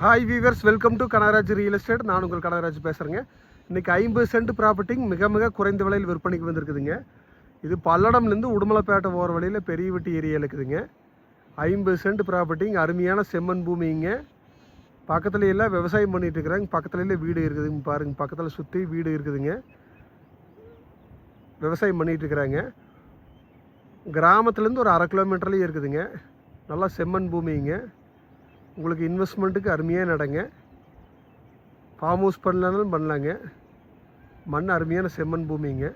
Hi viewers welcome to Kanagaraj real estate நான் உங்கள் கனகராஜ் பேசுகிறேங்க இன்றைக்கி ஐம்பது சென்ட் ப்ராப்பர்ட்டிங் மிக மிக குறைந்த விலையில் விற்பனைக்கு வந்திருக்குதுங்க. இது பல்லடம்லேருந்து உடுமலைப்பேட்டை போகிற வழியில் பெரிய வெட்டி ஏரியாவில் இருக்குதுங்க. ஐம்பது சென்ட் ப்ராப்பர்ட்டிங் அருமையான செம்மண் பூமிங்க. பக்கத்துல எல்லாம் விவசாயம் பண்ணிகிட்டு இருக்கிறாங்க. பக்கத்துல வீடு இருக்குதுங்க பாருங்க. பக்கத்தில் சுற்றி வீடு இருக்குதுங்க. விவசாயம் பண்ணிகிட்டு இருக்கிறாங்க. கிராமத்துலேருந்து ஒரு அரை கிலோமீட்டர்லேயே இருக்குதுங்க. நல்லா செம்மண் பூமிங்க. உங்களுக்கு இன்வெஸ்ட்மெண்ட்டுக்கு அருமையாக நடங்க. ஃபார்ம் ஹவுஸ் பண்ணலனாலும் பண்ணலாங்க. மண் அருமையான செம்மண் பூமிங்க.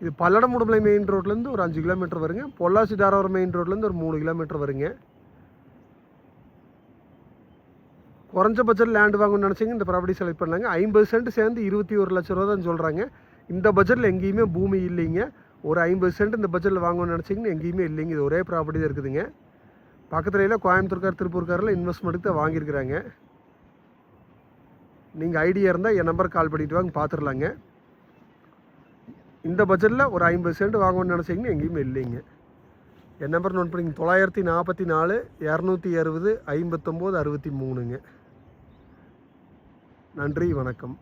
இது பல்லடம் உடம்புலை மெயின் ரோட்லேருந்து ஒரு அஞ்சு கிலோமீட்டர் வருங்க. பொள்ளாச்சி தாராவரம் மெயின் ரோட்லேருந்து ஒரு மூணு கிலோமீட்டர் வருங்க. குறைஞ்ச பட்ஜெட் லேண்டு வாங்கணும்னு நினச்சிங்க இந்த ப்ராப்பர்ட்டி செலக்ட் பண்ணலாங்க. ஐம்பது சென்ட் சேர்ந்து இருபத்தி ஒரு லட்ச ரூபா தான் சொல்கிறாங்க இந்த பட்ஜெட்டில் எங்கேயுமே பூமி இல்லைங்க. ஒரு ஐம்பது சென்ட் இந்த பட்ஜெட்டில் வாங்கணும்னு நினச்சிங்கன்னு எங்கேயுமே இல்லைங்க. இது ஒரே ப்ராப்பர்ட்டி தான் இருக்குதுங்க. பக்கத்துல எல்லாம் கோயம்புத்தூர்கார் திருப்பூர்காரில் இன்வெஸ்ட்மெண்ட்டுக்கு தான் வாங்கியிருக்கிறாங்க. நீங்கள் ஐடியா இருந்தால் என் நம்பர் கால் பண்ணிட்டு வாங்க பார்த்துடலாங்க இந்த பட்ஜெட்டில் ஒரு ஐம்பது சென்ட் வாங்கணும்னு நினச்சிங்கன்னா எங்கேயுமே இல்லைங்க. என் நம்பர் நோட் பண்ணிங்க தொள்ளாயிரத்தி நாற்பத்தி நாலு இரநூத்தி அறுபது ஐம்பத்தொம்போது அறுபத்தி மூணுங்க. நன்றி வணக்கம்.